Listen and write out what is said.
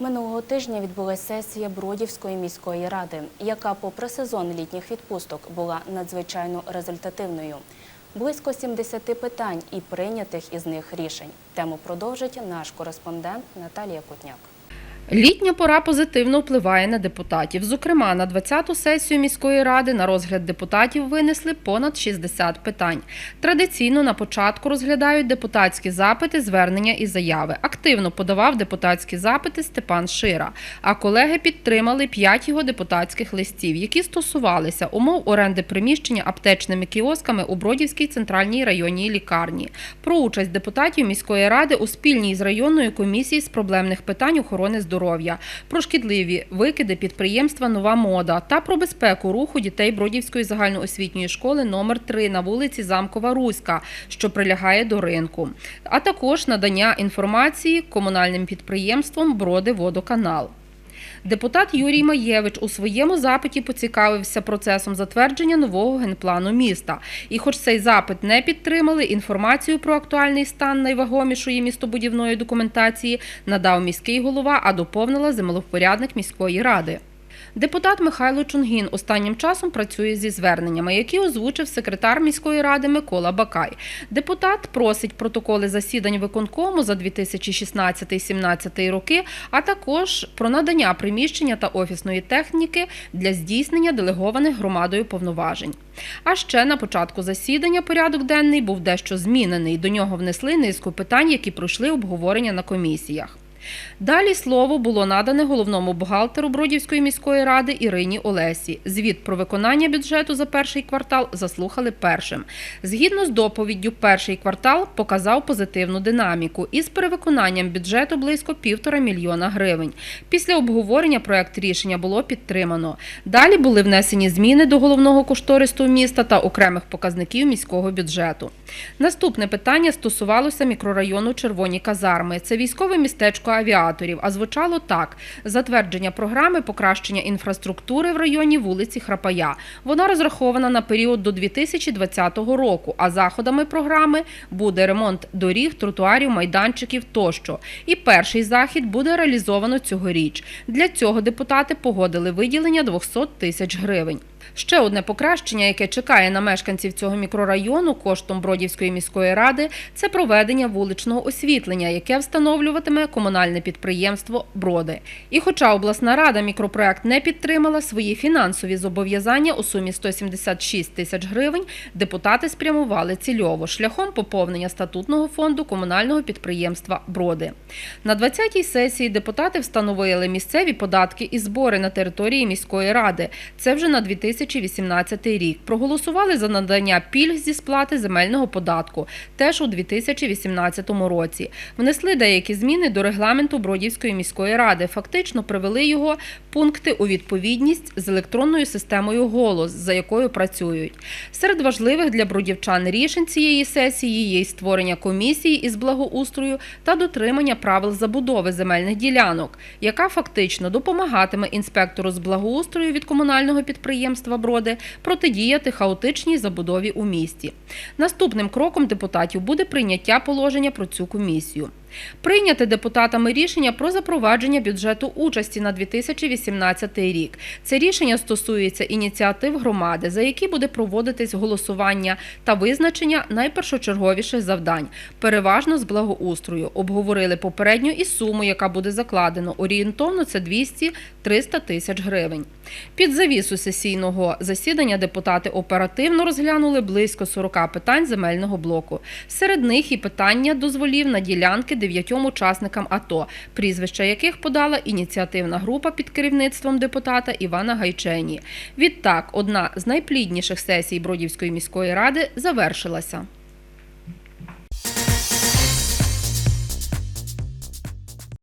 Минулого тижня відбулася сесія Бродівської міської ради, яка, попри сезон літніх відпусток, була надзвичайно результативною. Близько 70 питань і прийнятих із них рішень. Тему продовжить наш кореспондент Наталія Кутняк. Літня пора позитивно впливає на депутатів. Зокрема, на 20-ту сесію міської ради на розгляд депутатів винесли понад 60 питань. Традиційно на початку розглядають депутатські запити, звернення і заяви. Активно подавав депутатські запити Степан Шира. А колеги підтримали 5 його депутатських листів, які стосувалися умов оренди приміщення аптечними кіосками у Бродівській центральній районній лікарні, про участь депутатів міської ради у спільній з районною комісією з проблемних питань охорони здоров'я, про шкідливі викиди підприємства Нова мода та про безпеку руху дітей Бродівської загальноосвітньої школи номер 3 на вулиці Замкова Руська, що прилягає до ринку, а також надання інформації комунальним підприємствам Броди Водоканал. Депутат Юрій Маєвич у своєму запиті поцікавився процесом затвердження нового генплану міста. І, хоч цей запит не підтримали, інформацію про актуальний стан найвагомішої містобудівної документації надав міський голова, а доповнила землевпорядник міської ради. Депутат Михайло Чунгін останнім часом працює зі зверненнями, які озвучив секретар міської ради Микола Бакай. Депутат просить протоколи засідань виконкому за 2016-17 роки, а також про надання приміщення та офісної техніки для здійснення делегованих громадою повноважень. А ще на початку засідання порядок денний був дещо змінений. До нього внесли низку питань, які пройшли обговорення на комісіях. Далі слово було надане головному бухгалтеру Бродівської міської ради Ірині Олесі. Звіт про виконання бюджету за перший квартал заслухали першим. Згідно з доповіддю, перший квартал показав позитивну динаміку із перевиконанням бюджету близько півтора мільйона гривень. Після обговорення проект рішення було підтримано. Далі були внесені зміни до головного кошторису міста та окремих показників міського бюджету. Наступне питання стосувалося мікрорайону Червоні казарми. Це військове містечко авіаторів. А звучало так: затвердження програми покращення інфраструктури в районі вулиці Храпая. Вона розрахована на період до 2020 року. А заходами програми буде ремонт доріг, тротуарів, майданчиків тощо. І перший захід буде реалізовано цьогоріч. Для цього депутати погодили виділення 200 тисяч гривень. Ще одне покращення, яке чекає на мешканців цього мікрорайону коштом Бродівської міської ради, це проведення вуличного освітлення, яке встановлюватиме комунальне підприємство Броди. І хоча обласна рада мікропроект не підтримала свої фінансові зобов'язання у сумі 176 тисяч гривень, депутати спрямували цільово шляхом поповнення статутного фонду комунального підприємства Броди. На 20-й сесії депутати встановили місцеві податки і збори на території міської ради. Це вже на 2018 рік. Проголосували за надання пільг зі сплати земельного податку теж у 2018 році. Внесли деякі зміни до регламенту Бродівської міської ради. Фактично привели його пункти у відповідність з електронною системою голос, за якою працюють. Серед важливих для бродівчан рішень цієї сесії є й створення комісії із благоустрою та дотримання правил забудови земельних ділянок, яка фактично допомагатиме інспектору з благоустрою від комунального підприємства Броди протидіяти хаотичній забудові у місті. Наступним кроком депутатів буде прийняття положення про цю комісію. Прийняте депутатами рішення про запровадження бюджету участі на 2018 рік. Це рішення стосується ініціатив громади, за які буде проводитись голосування та визначення найпершочерговіших завдань, переважно з благоустрою. Обговорили попередню і суму, яка буде закладено. Орієнтовно це 200-300 тисяч гривень. Під завісу сесійного засідання депутати оперативно розглянули близько 40 питань земельного блоку. Серед них і питання дозволів на ділянки дев'ятьом учасникам АТО, прізвища яких подала ініціативна група під керівництвом депутата Івана Гайчені. Відтак, одна з найплідніших сесій Бродівської міської ради завершилася.